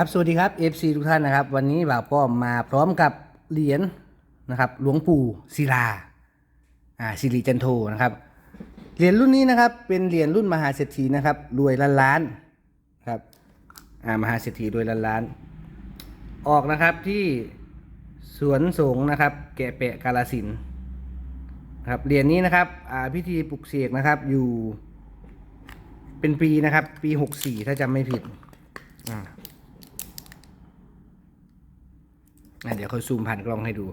ครับสวัสดีครับ FC ทุกท่านนะครับ วันนี้บ่าวป้อมมาพร้อมกับเหรียญนะครับ หลวงปู่ศิลาอ่าสิริจันโทนะครับเหรียญรุ่นนี้นะครับ เป็นเหรียญรุ่นมหาเศรษฐีนะครับรวยล้านล้านครับอ่ามหาเศรษฐีรวยล้านล้าน ออกนะครับที่สวนสงนะครับ แกะเปะกาลสินครับเหรียญนี้นะครับอ่าพิธีปลุกเสกนะครับอยู่เป็นปีนะครับ ปีหกสี่ถ้าจำไม่ผิดอ่า อะ เดี๋ยวเขาซูมผ่านกล้องให้ดู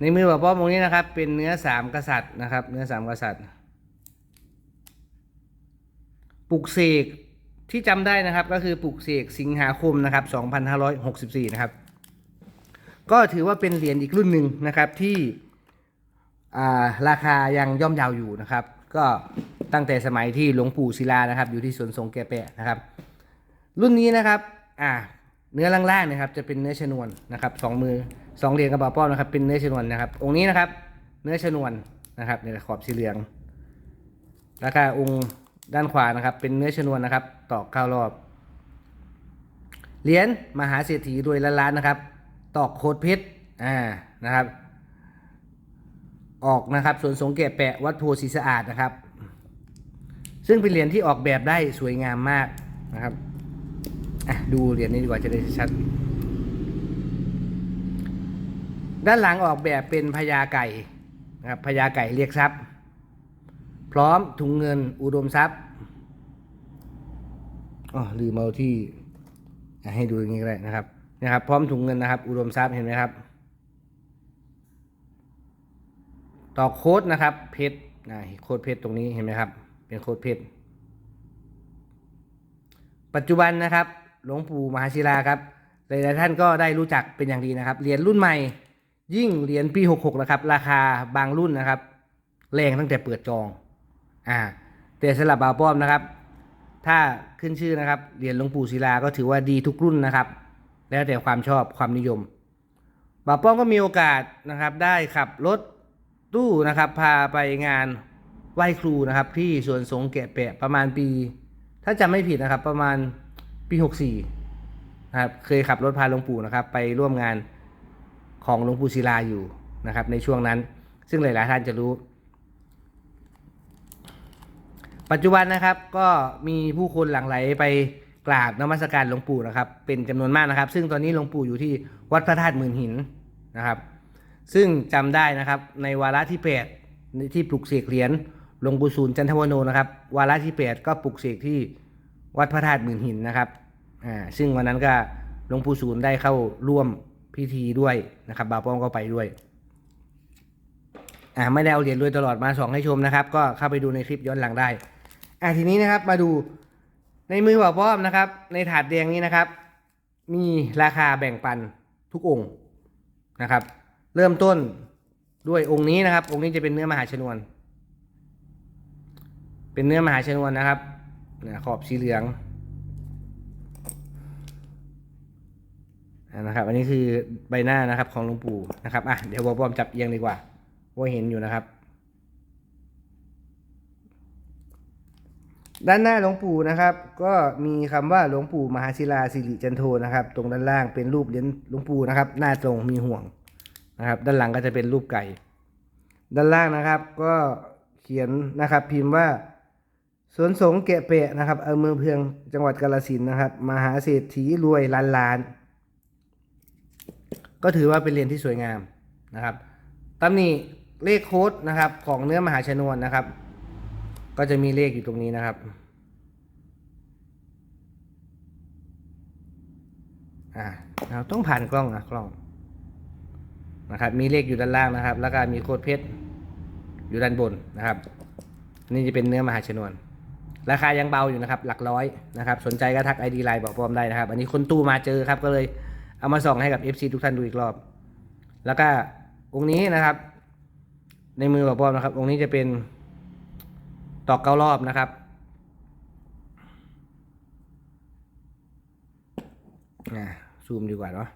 ในมือแบบป้อมตรงนี้นะครับ เป็นเนื้อสามกษัตริย์นะครับ เนื้อสามกษัตริย์ปลุกเสกที่จำได้นะครับ ก็คือปลุกเสกสิงหาคมนะครับ2564 นะครับ ก็ถือว่าเป็นเหรียญอีกรุ่นหนึ่งนะครับที่าราคายังย่อมยาวอยู่นะครับ ก็ตั้งแต่สมัยที่หลวงปู่ศิลานะครับ อยู่ที่สวนสงแกแปะนะครับ รุ่นนี้นะครับอ่า เนื้อล่างๆนะครับจะเป็นเนื้อชนวนนะครับสองมือสองเหรียญกระบอกป้อมนะครับเป็นเนื้อชนวนนะครับ องค์นี้นะครับ เนื้อชนวนนะครับในขอบสีเหลือง แล้วก็องค์ด้านขวานะครับ เป็นเนื้อชนวนนะครับตอกเก้ารอบเหรียญมหาเศรษฐีรวยล้านล้านนะครับ ตอกโคดเพชรอ่านะครับ ออกนะครับส่วนสงเกตแปะวัดโพสีสะอาดนะครับ ซึ่งเป็นเหรียญที่ออกแบบได้สวยงามมากนะครับ อะดูเหรียญนี้ดีกว่าจะได้ชัด ด้านหลังออกแบบเป็นพญาไก่นะครับพญาไก่เรียกทรัพย์ พร้อมถุงเงินอุดมทรัพย์อ๋อลืมเอาที่ให้ดูอย่างนี้ก็ได้นะครับนะครับ พร้อมถุงเงินนะครับ อุดมทรัพย์เห็นไหมครับต่อโค้ดนะครับ เพชรนะโค้ดเพชรตรงนี้เห็นไหมครับ เป็นโค้ดเพชรปัจจุบันนะครับ หลวงปู่มหาศิลาครับหลายๆท่านก็ได้รู้จักเป็นอย่างดีนะครับเหรียญรุ่นใหม่ ยิ่งเหรียญปี 66นะครับ ราคาบางรุ่นนะครับแรงตั้งแต่เปิดจองอ่าแต่สำหรับบาวป้อมนะครับ ถ้าขึ้นชื่อนะครับเหรียญหลวงปู่ศิลาก็ถือว่าดีทุกรุ่นนะครับ แล้วแต่ความชอบความนิยมบ่าวป้อมก็มีโอกาสนะครับได้ขับรถตู้นะครับ พาไปงานไหว้ครูนะครับ ที่สวนสงฆ์แกะแปะประมาณปี ถ้าจำไม่ผิดนะครับประมาณ ปี 64นะครับเคยขับรถพาหลวงปู่นะครับ ไปร่วมงานของหลวงปู่ศิลาอยู่นะครับ ในช่วงนั้น ซึ่งหลาย ๆ ท่านจะรู้ ปัจจุบันนะครับก็มีผู้คนหลั่งไหลไปกราบนมัสการหลวงปู่นะครับ เป็นจำนวนมากนะครับ ซึ่งตอนนี้หลวงปู่อยู่ที่วัดพระธาตุหมื่นหินนะครับ ซึ่งจำได้นะครับในวาระที่ 8 ที่ปลุกเสกเหรียญหลวงปู่ศูนย์จันทวโนนะครับ วาระที่ 8 ก็ปลุกเสกที่ วัดพระธาตุหมื่นหินนะครับอ่าซึ่งวันนั้นก็หลวงปู่ศูนย์ได้เข้าร่วมพิธีด้วยนะครับบ่าวป้อมก็ไปด้วยอ่าไม่ได้เอาเหรียญรวยตลอดมาสองให้ชมนะครับ ก็เข้าไปดูในคลิปย้อนหลังได้อ่าทีนี้นะครับมาดูในมือบ่าวป้อมนะครับ ในถาดแดงนี้นะครับ มีราคาแบ่งปันทุกองค์นะครับ เริ่มต้นด้วยองค์นี้นะครับ องค์นี้จะเป็นเนื้อมหาชนวน เป็นเนื้อมหาชนวนนะครับ นะขอบสีเหลืองนะครับ อันนี้คือใบหน้านะครับของหลวงปู่นะครับอะเดี๋ยวบ่าวปอมจับเอียงดีกว่าว่าเห็นอยู่นะครับ ด้านหน้าหลวงปู่นะครับ ก็มีคำว่าหลวงปู่มหาศิลาสิริจันโทนะครับ ตรงด้านล่างเป็นรูปเหรียญหลวงปู่นะครับ หน้าตรงมีห่วงนะครับ ด้านหลังก็จะเป็นรูปไก่ ด้านล่างนะครับ ก็เขียนนะครับพิมพ์ว่า สวนสงฆ์แกะเปะนะครับอำเภอเพืองจังหวัดกาฬสินนะครับ มหาเศรษฐีรวยล้านล้าน ก็ถือว่าเป็นเหรียญที่สวยงามนะครับตำหนิเลขโค้ดนะครับของเนื้อมหาชนวนนะครับ ก็จะมีเลขอยู่ตรงนี้นะครับอ่าเราต้องผ่านกล้องนะกล้องนะครับมีเลขอยู่ด้านล่างนะครับ แล้วก็มีโค้ดเพชรอยู่ด้านบนนะครับ นี่จะเป็นเนื้อมหาชนวน ราคายังเบาอยู่นะครับหลักร้อยนะครับสนใจก็ทักไอดีไลน์บอกพร้อมได้นะครับ อันนี้คนตู้มาเจอครับก็เลยเอามาส่องให้กับ FC ทุกท่านดูอีกรอบ แล้วก็องค์นี้นะครับ ในมือบอกพร้อมนะครับ องค์นี้จะเป็นตอกเก้ารอบนะครับอ่าซูมดีกว่าเนาะ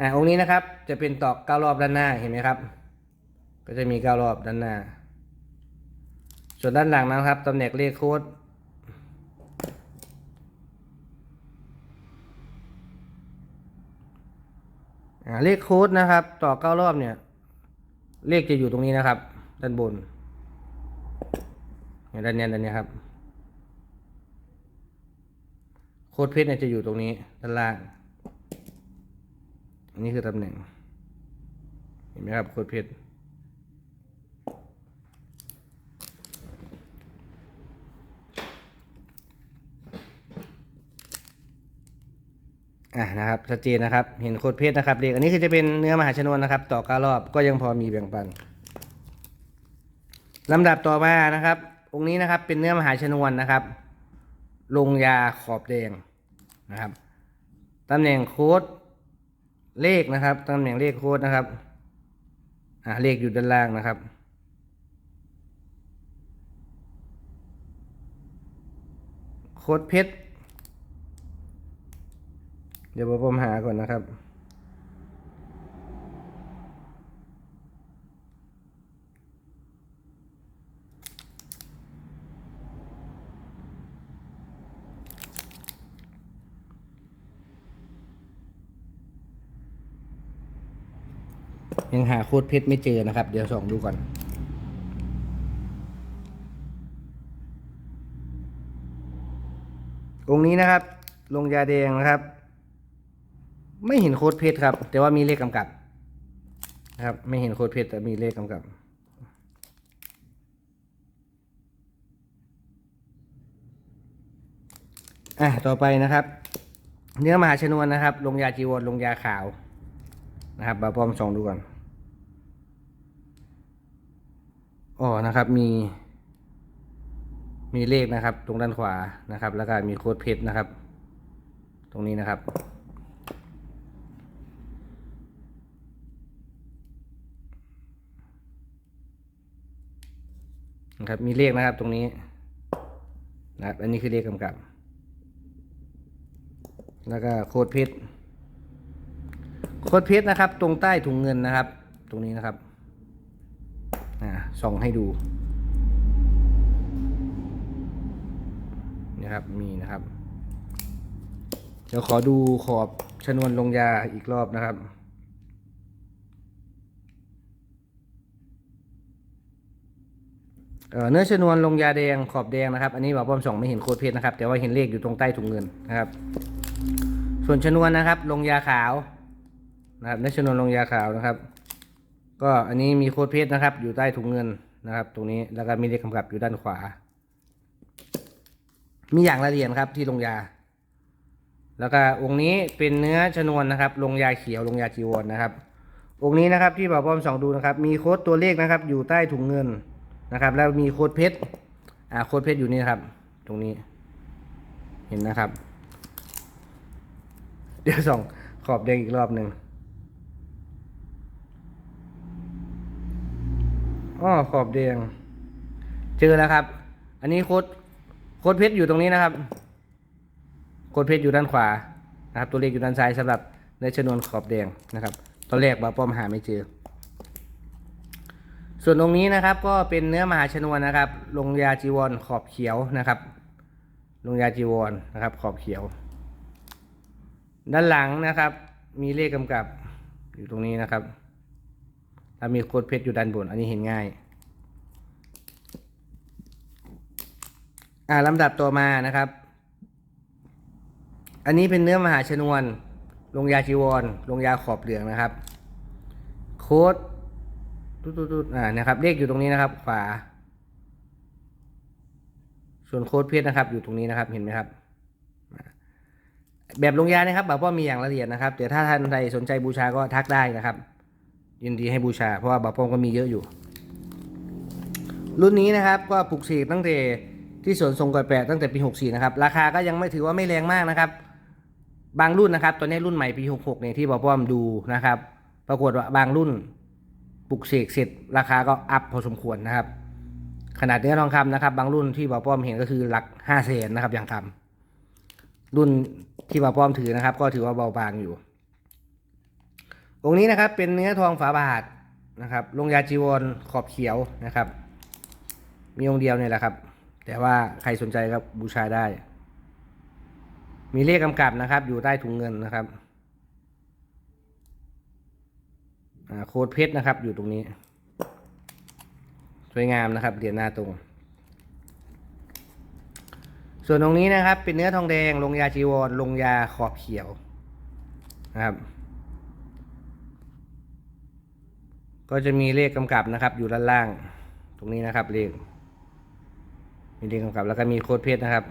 อ่าองค์นี้นะครับจะเป็นตอกเก้ารอบด้านหน้าเห็นไหมครับ ก็จะมีเก้ารอบด้านหน้า ส่วนด้านหลังนะครับตำแหน่งเลขโค้ดเลขโค้ดนะครับ ต่อเก้ารอบเนี่ย เลขจะอยู่ตรงนี้นะครับ ด้านบนด้านนี้ด้านนี้ครับ โค้ดเพชรเนี่ยจะอยู่ตรงนี้ด้านล่าง อันนี้คือตำแหน่ง เห็นไหมครับโค้ดเพชร อะนะครับชัดเจนนะครับ เห็นโค้ดเพชรนะครับเด็กอันนี้คือจะเป็นเนื้อมหาชนวนนะครับ ต่อเก้ารอบก็ยังพอมีแบ่งปันลำดับต่อมานะครับ องค์นี้นะครับเป็นเนื้อมหาชนวนนะครับ ลงยาขอบแดงนะครับตำแหน่งโค้ดเลขนะครับตำแหน่งเลขโค้ดนะครับอ่าเลขอยู่ด้านล่างนะครับโค้ดเพชร เดี๋ยวผมหาก่อนนะครับ ยังหาโค้ดเพชรไม่เจอนะครับ เดี๋ยวส่องดูก่อนองค์นี้นะครับ ลงยาแดงนะครับ ไม่เห็นโค้ดเพชรครับ แต่ว่ามีเลขกำกับนะครับ ไม่เห็นโค้ดเพชรแต่มีเลขกำกับอะต่อไปนะครับ เนื้อมหาชนวนนะครับ ลงยาจีวรลงยาขาวนะครับบาป้อมส่องดูก่อนอ๋อนะครับ มี มีเลขนะครับ ตรงด้านขวานะครับ แล้วก็มีโค้ดเพชรนะครับ ตรงนี้นะครับ นะครับ มีเลขนะครับตรงนี้นะครับอันนี้คือเลขกำกับ แล้วก็โคดเพชรโคดเพชรนะครับ ตรงใต้ถุงเงินนะครับ ตรงนี้นะครับอ่าส่องให้ดูนะครับมีนะครับเดี๋ยวขอดูขอบชนวนลงยาอีกรอบนะครับ เนื้อชนวนลงยาแดงขอบแดงนะครับ อันนี้บอกป้อมส่องไม่เห็นโค้ดเพชรนะครับ แต่ว่าเห็นเลขอยู่ตรงใต้ถุงเงินนะครับ ส่วนชนวนนะครับ ลงยาขาวนะครับเนื้อชนวนลงยาขาวนะครับ ก็อันนี้มีโค้ดเพชรนะครับ อยู่ใต้ถุงเงินนะครับ ตรงนี้แล้วก็มีเลขกำกับอยู่ด้านขวา มีอย่างละเอียดครับที่ลงยา แล้วก็องค์นี้เป็นเนื้อชนวนนะครับ ลงยาเขียวลงยาจีวรนะครับ องค์นี้นะครับที่บ่าวป้อมส่องดูนะครับ มีโค้ดตัวเลขนะครับ อยู่ใต้ถุงเงิน นะครับ แล้วมีโค้ดเพชรอ่าโค้ดเพชรอยู่นี่นครับ ตรงนี้ เห็นนะครับ เดี๋ยวส่องขอบแดงอีกรอบหนึ่งอ้อขอบแดงเจอแล้วครับ อันนี้โค้ดโค้ดเพชรอยู่ตรงนี้นะครับ โค้ดเพชรอยู่ด้านขวานะครับ ตัวเลขอยู่ด้านซ้ายสำหรับในชนวนขอบแดงนะครับ ตอนแรกบาป้อมหาไม่เจอ ส่วนตรงนี้นะครับก็เป็นเนื้อมหาชนวนนะครับลงยาจีวรขอบเขียวนะครับ ลงยาจีวรนะครับ ขอบเขียว ด้านหลังนะครับ มีเลขกำกับอยู่ตรงนี้นะครับแล้วมีโค้ดเพชรอยู่ด้านบน อันนี้เห็นง่าย อ่าลำดับต่อมานะครับ อันนี้เป็นเนื้อมหาชนวน ลงยาจีวร ลงยาขอบเหลืองนะครับ โค้ด ตุ๊ดๆๆอ่านะครับเลขอยู่ตรงนี้นะครับ ขวา ส่วนโค้ดเพชรนะครับ อยู่ตรงนี้นะครับเห็นไหมครับ แบบลงยานะครับบอกว่ามีอย่างละเอียดนะครับเดี๋ยวถ้าท่านใดสนใจบูชาก็ทักได้นะครับ ยินดีให้บูชา เพราะว่าบาป้อก็มีเยอะอยู่ รุ่นนี้นะครับก็ปลูกเสกตั้งแต่ที่สวนทรงก่อยแปะตั้งแต่ปี 64 นะครับ ราคาก็ยังไม่ถือว่าไม่แรงมากนะครับ บางรุ่นนะครับ ตอนนี้รุ่นใหม่ปี 66 เนี่ยที่บาป้อมดูนะครับ ปรากฏว่าบางรุ่น ปลูกเสกเสร็จราคาก็อัพพอสมควรนะครับ ขนาดเนื้อทองคำนะครับ บางรุ่นที่บาป้อมเห็นก็คือหลัก5 0 0แสนนะครับอย่างคำรุ่นที่บาป้อมถือนะครับ ก็ถือว่าเบาบางอยู่ องค์นี้นะครับเป็นเนื้อทองฝาบาทนะครับลงยาจีวรขอบเขียวนะครับ มีองค์เดียวเนี่ยแหละครับ แต่ว่าใครสนใจก็บูชาได้ มีเลขกำกับนะครับ อยู่ใต้ถุงเงินนะครับ อ่า โค้ดเพชรนะครับ อยู่ตรงนี้ สวยงามนะครับเหรียญหน้าตรง ส่วนตรงนี้นะครับ เป็นเนื้อทองแดง ลงยาจีวร ลงยาขอบเขียวนะครับ ก็จะมีเลขกำกับนะครับ อยู่ด้านล่าง ตรงนี้นะครับเลขมีเลขกำกับ แล้วก็มีโค้ดเพชรนะครับ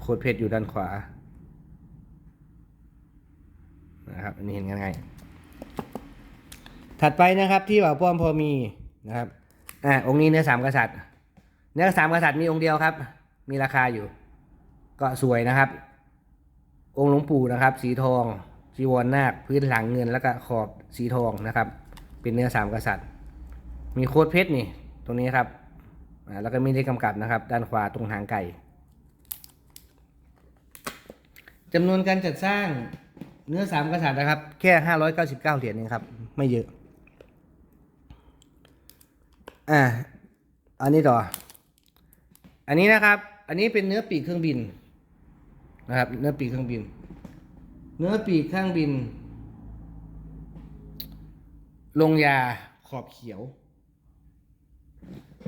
โค้ดเพชรอยู่ด้านขวา นะครับอันนี้เห็นง่ายๆถัดไปนะครับที่บ่าวป้อมพอมีนะครับอ่าองค์นี้เนื้อสามกษัตริย์ เนื้อสามกษัตริย์มีองค์เดียวครับ มีราคาอยู่ ก็สวยนะครับ องค์หลวงปู่นะครับ สีทองจีวรนาคพื้นหลังเงินแล้วก็ขอบสีทองนะครับ เป็นเนื้อสามกษัตริย์ มีโคดเพชรนี่ ตรงนี้ครับอ่าแล้วก็มีเลขกำกับนะครับ ด้านขวาตรงหางไก่จำนวนการจัดสร้าง เนื้อสามกษัตริย์นะครับ แค่ห้าร้อยเก้าสิบเก้าเหรียญเองครับ ไม่เยอะ อ่า อันนี้ต่อ อันนี้นะครับ อันนี้เป็นเนื้อปีกเครื่องบินนะครับ เนื้อปีกเครื่องบิน เนื้อปีกเครื่องบิน ลงยาขอบเขียว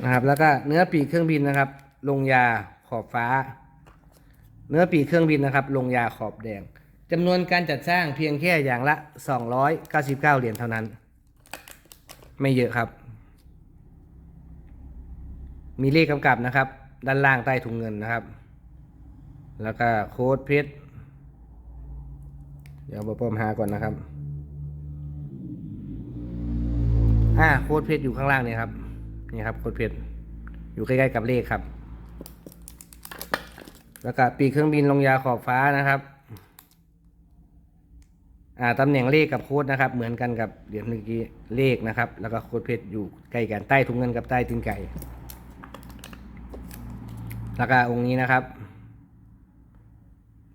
นะครับ แล้วก็เนื้อปีกเครื่องบินนะครับ ลงยาขอบฟ้า เนื้อปีกเครื่องบินนะครับ ลงยาขอบแดง จำนวนการจัดสร้างเพียงแค่อย่างละ 299 เหรียญเท่านั้น ไม่เยอะครับ มีเลขกำกับนะครับ ด้านล่างใต้ถุงเงินนะครับ แล้วก็โค้ดเพชรเดี๋ยวบอปอมหาก่อนนะครับอ่าโค้ดเพชรอยู่ข้างล่างเนี่ยครับ นี่ครับโค้ดเพชรอยู่ใกล้ๆกับเลขครับ แล้วก็ปีกเครื่องบินลงยาขอบฟ้านะครับ อ่าตำแหน่งเลขกับโค้ดนะครับ เหมือนกันกับเหรียญเมื่อกี้เลขนะครับ แล้วก็โค้ดเพชรอยู่ใกล้กันใต้ถุงเงินกับใต้ตีนไก่แล้วก็องค์นี้นะครับ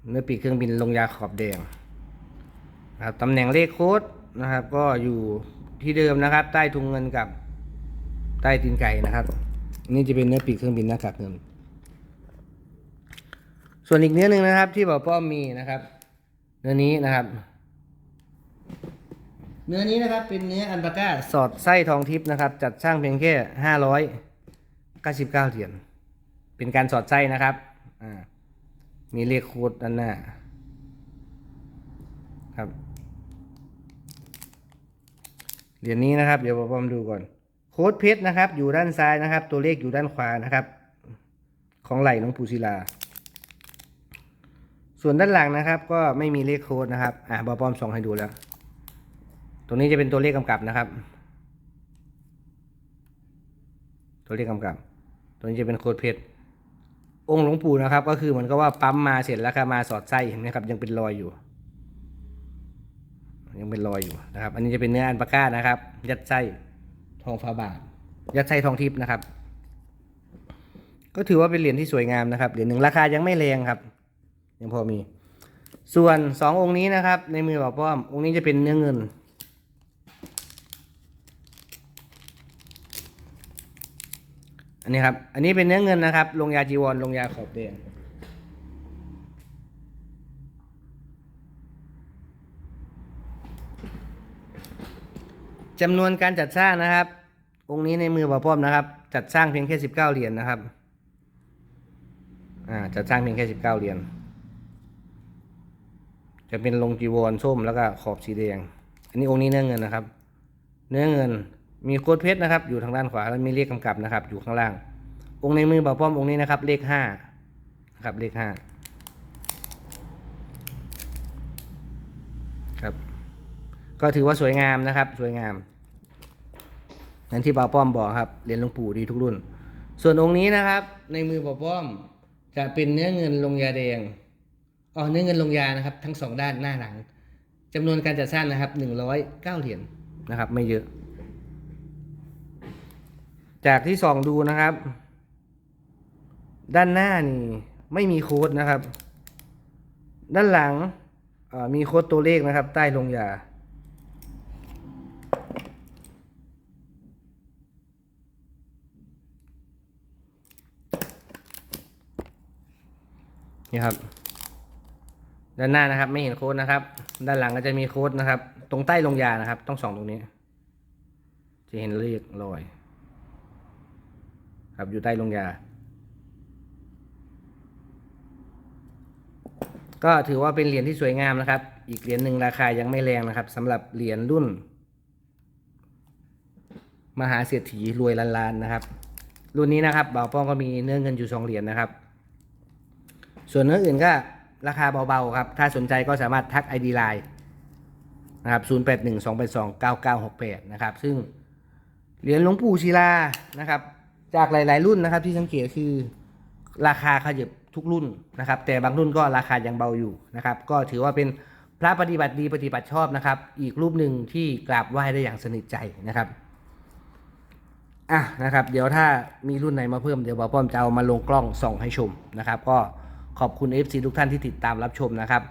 เนื้อปีกเครื่องบินลงยาขอบแดงนะครับตำแหน่งเลขโค้ดนะครับ ก็อยู่ที่เดิมนะครับ ใต้ทุงเงินกับใต้ตีนไก่นะครับ นี่จะเป็นเนื้อปีกเครื่องบินหน้ากากเงิน ส่วนอีกเนื้อหนึ่งนะครับ ที่บอกป้อมมีนะครับ เนื้อนี้นะครับ เนื้อนี้นะครับเป็นเนื้ออันปาก้าสอดไส้ทองทิพย์นะครับ จัดสร้างเพียงแค่ห้าร้อยเก้าสิบเก้าเหรียญเป็นการสอดไส้นะครับอ่ามีเลขโค้ดด้านหน้าครับเหรียญนี้นะครับ เดี๋ยวผมดูก่อน โค้ดเพชรนะครับ อยู่ด้านซ้ายนะครับ ตัวเลขอยู่ด้านขวานะครับ ของไหล่หลวงปู่ศิลา ส่วนด้านหลังนะครับ ก็ไม่มีเลขโค้ดนะครับ อ่าบอปอมส่งให้ดูแล้ว ตรงนี้จะเป็นตัวเลขกำกับนะครับ ตัวเลขกำกับ ตัวนี้จะเป็นโคดเพชรองค์หลวงปู่นะครับ ก็คือเหมือนกับว่าปั๊มมาเสร็จแล้วก็มาสอดไส้เห็นไหมครับ ยังเป็นรอยอยู่ ยังเป็นรอยอยู่นะครับ อันนี้จะเป็นเนื้ออันปาก้านะครับ ยัดไส้ทองฟ้าบาท ยัดไส้ทองทิพย์นะครับ ก็ถือว่าเป็นเหรียญที่สวยงามนะครับเหรียญหนึ่งราคายังไม่แรงครับ ยังพอมี ส่วนสององค์นี้นะครับ ในมือบอกป้อมองค์นี้จะเป็นเนื้อเงิน อันนี้ครับ อันนี้เป็นเนื้อเงินนะครับ ลงยาจีวรลงยาขอบแดงจำนวนการจัดสร้างนะครับ องค์นี้ในมือบ่าป้อมนะครับ จัดสร้างเพียงแค่สิบเก้าเหรียญนะครับ อ่า จัดสร้างเพียงแค่สิบเก้าเหรียญ จะเป็นลงจีวรส้มแล้วก็ขอบสีแดง อันนี้องค์นี้เนื้อเงินนะครับ เนื้อเงิน มีโค้ดเพชรนะครับ อยู่ทางด้านขวาแล้วมีเลขกำกับนะครับ อยู่ข้างล่าง องค์ในมือบ่าป้อมองค์นี้นะครับ เลขห้านะครับเลขห้าครับ ก็ถือว่าสวยงามนะครับ สวยงามอย่างที่บ่าวป้อมบอกครับเหรียญหลวงปู่ดีทุกรุ่น ส่วนองค์นี้นะครับ ในมือบ่าวป้อมจะเป็นเนื้อเงินลงยาแดงอ๋อเนื้อเงินลงยานะครับ ทั้งสองด้านหน้าหลังจำนวนการจัดสร้างนะครับหนึ่งร้อยเก้าเหรียญนะครับ ไม่เยอะ จากที่ส่องดูนะครับ ด้านหน้านี่ไม่มีโค้ดนะครับ ด้านหลังมีโค้ดตัวเลขนะครับ ใต้ลงยา นี่ครับ ด้านหน้านะครับไม่เห็นโค้ดนะครับ ด้านหลังก็จะมีโค้ดนะครับ ตรงใต้ลงยานะครับ ต้องส่องตรงนี้ จะเห็นเลขลอย ครับอยู่ใต้ลงยา ก็ถือว่าเป็นเหรียญที่สวยงามนะครับ อีกเหรียญหนึ่งราคายังไม่แรงนะครับสำหรับเหรียญรุ่น มหาเศรษฐีรวยล้านๆนะครับ รุ่นนี้นะครับเบาป้องก็มีเนื้อเงินอยู่สองเหรียญนะครับ ส่วนเนื้ออื่นก็ราคาเบาๆครับ ถ้าสนใจก็สามารถทัก ID Line นะครับ 0812829968 นะครับ ซึ่งเหรียญหลวงปู่ศิลา นะครับ จากหลาย ๆ รุ่นนะครับที่สังเกตคือราคาขยับทุกรุ่นนะครับ แต่บางรุ่นก็ราคายังเบาอยู่นะครับ ก็ถือว่าเป็นพระปฏิบัติดีปฏิบัติชอบนะครับ อีกรูปหนึ่งที่กราบไหว้ได้อย่างสนิทใจนะครับอะนะครับ เดี๋ยวถ้ามีรุ่นไหนมาเพิ่มเดี๋ยวบอป้อมจะเอามาลงกล้องส่องให้ชมนะครับ ก็ขอบคุณ FC ทุกท่านที่ติดตามรับชมนะครับ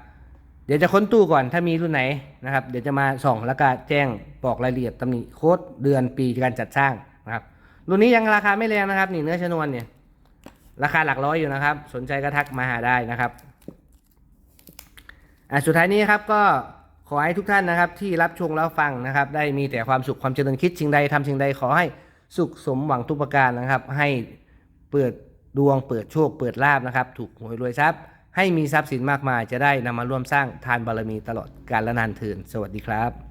เดี๋ยวจะค้นตู้ก่อนถ้ามีรุ่นไหนนะครับ เดี๋ยวจะมาส่องแล้วก็แจ้งบอกรายละเอียดตำหนิโค้ดเดือนปีการจัดสร้าง รุ่นนี้ยังราคาไม่แรงนะครับ นี่เนื้อชนวนเนี่ย ราคาหลักร้อยอยู่นะครับ สนใจก็ทักมาหาได้นะครับอะสุดท้ายนี้ครับก็ขอให้ทุกท่านนะครับที่รับชมแล้วฟังนะครับ ได้มีแต่ความสุขความเจริญคิดสิ่งใดทำสิ่งใดขอให้สุขสมหวังทุกประการนะครับ ให้เปิดดวงเปิดโชค เปิดลาบนะครับ ถูกหวยรวยทรัพย์ ให้มีทรัพย์สินมากมายจะได้นำมาร่วมสร้างทานบารมีตลอดกาลและนานเทินสวัสดีครับ